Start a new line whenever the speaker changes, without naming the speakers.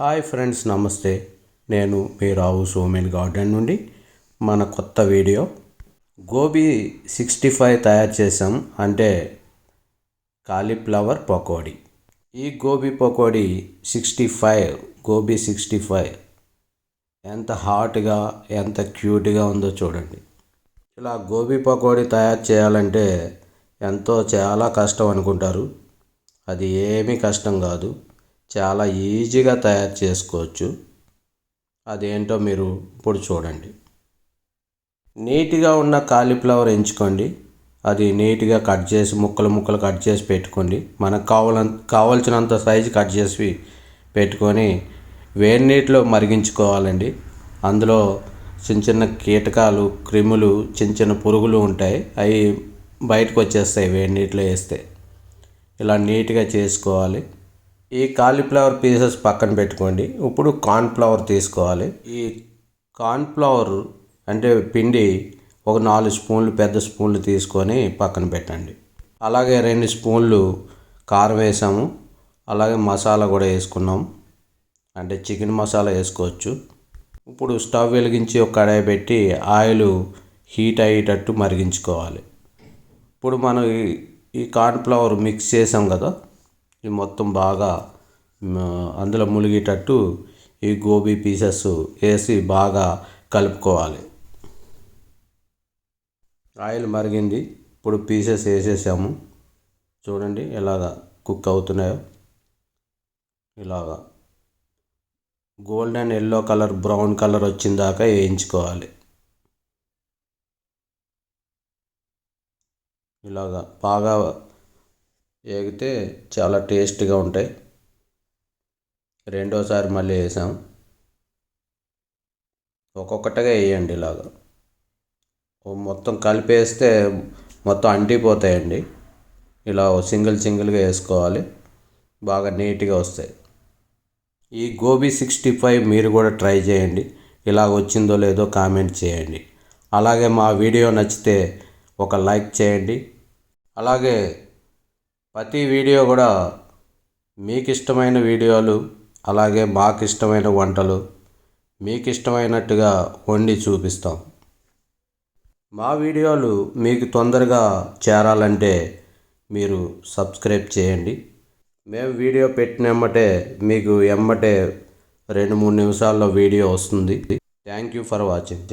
Hi friends నమస్తే. నేను మీ రావు Somen garden నుండి. మన కొత్త వీడియో. గోబీ సిక్స్టీ ఫైవ్ తయారు చేసాం అంటే కాలీఫ్లవర్ పకోడీ. ఈ gobi pakodi sixty five gobi sixty five ఎంత హాట్గా ఎంత క్యూట్గా ఉందో చూడండి. ఇలా గోబీ పకోడీ తయారు చేయాలంటే ఎంతో చాలా కష్టం అనుకుంటారు. అది ఏమీ కష్టం కాదు. చాలా ఈజీగా తయారు చేసుకోవచ్చు. అదేంటో మీరు ఇప్పుడు చూడండి. నీట్గా ఉన్న కాలీఫ్లవర్ ఎంచుకోండి. అది నీట్గా కట్ చేసి ముక్కలు ముక్కలు కట్ చేసి పెట్టుకోండి. మనకు కావాల కావాల్సినంత సైజు కట్ చేసి పెట్టుకొని వేడి నీటిలో మరిగించుకోవాలండి. అందులో చిన్న చిన్న కీటకాలు క్రిములు చిన్న చిన్న పురుగులు ఉంటాయి. అవి బయటకు వచ్చేస్తాయి వేడి నీటిలో వేస్తే. ఇలా నీట్గా చేసుకోవాలి. ఈ కాలీఫ్లవర్ పీసెస్ పక్కన పెట్టుకోండి. ఇప్పుడు కార్న్ఫ్లవర్ తీసుకోవాలి. ఈ కార్న్ఫ్లవర్ అంటే పిండి ఒక నాలుగు స్పూన్లు పెద్ద స్పూన్లు తీసుకొని పక్కన పెట్టండి. అలాగే రెండు స్పూన్లు కారం వేసాము. అలాగే మసాలా కూడా వేసుకున్నాం. అంటే చికెన్ మసాలా వేసుకోవచ్చు. ఇప్పుడు స్టవ్ వెలిగించి ఒక కడాయి పెట్టి ఆయిల్ హీట్ అయ్యేటట్టు మరిగించుకోవాలి. ఇప్పుడు మనం ఈ- ఈ కార్న్ఫ్లవర్ మిక్స్ చేసాం కదా ఇది మొత్తం బాగా అందులో మునిగేటట్టు ఈ గోబీ పీసెస్ వేసి బాగా కలుపుకోవాలి. ఆయిల్ మరిగింది. ఇప్పుడు పీసెస్ వేసేసాము. చూడండి ఎలాగా కుక్ అవుతున్నాయో. ఇలాగా. Golden yellow colour brown colour వచ్చిన దాకా వేయించుకోవాలి. ఇలాగా బాగా వేగితే చాలా టేస్ట్గా ఉంటాయి. రెండోసారి మళ్ళీ వేసాం. ఒక్కొక్కటిగా వేయండి ఇలాగా. మొత్తం కలిపేస్తే మొత్తం అంటిపోతాయండి. ఇలా సింగిల్ సింగిల్గా వేసుకోవాలి. బాగా నీట్గా వస్తాయి. ఈ గోబీ సిక్స్టీ ఫైవ్ మీరు కూడా ట్రై చేయండి. ఇలా వచ్చిందో లేదో కామెంట్ చేయండి. అలాగే మా వీడియో నచ్చితే ఒక లైక్ చేయండి. అలాగే ప్రతి వీడియో కూడా మీకు ఇష్టమైన వీడియోలు అలాగే మాకు ఇష్టమైన వంటలు మీకు ఇష్టమైనట్టుగా వండి చూపిస్తాం. మా వీడియోలు మీకు తొందరగా చేరాలంటే మీరు సబ్స్క్రైబ్ చేయండి. మేము వీడియో పెట్టినమ్మటే మీకు ఎమ్మటే రెండు మూడు నిమిషాల్లో వీడియో వస్తుంది. Thank you for watching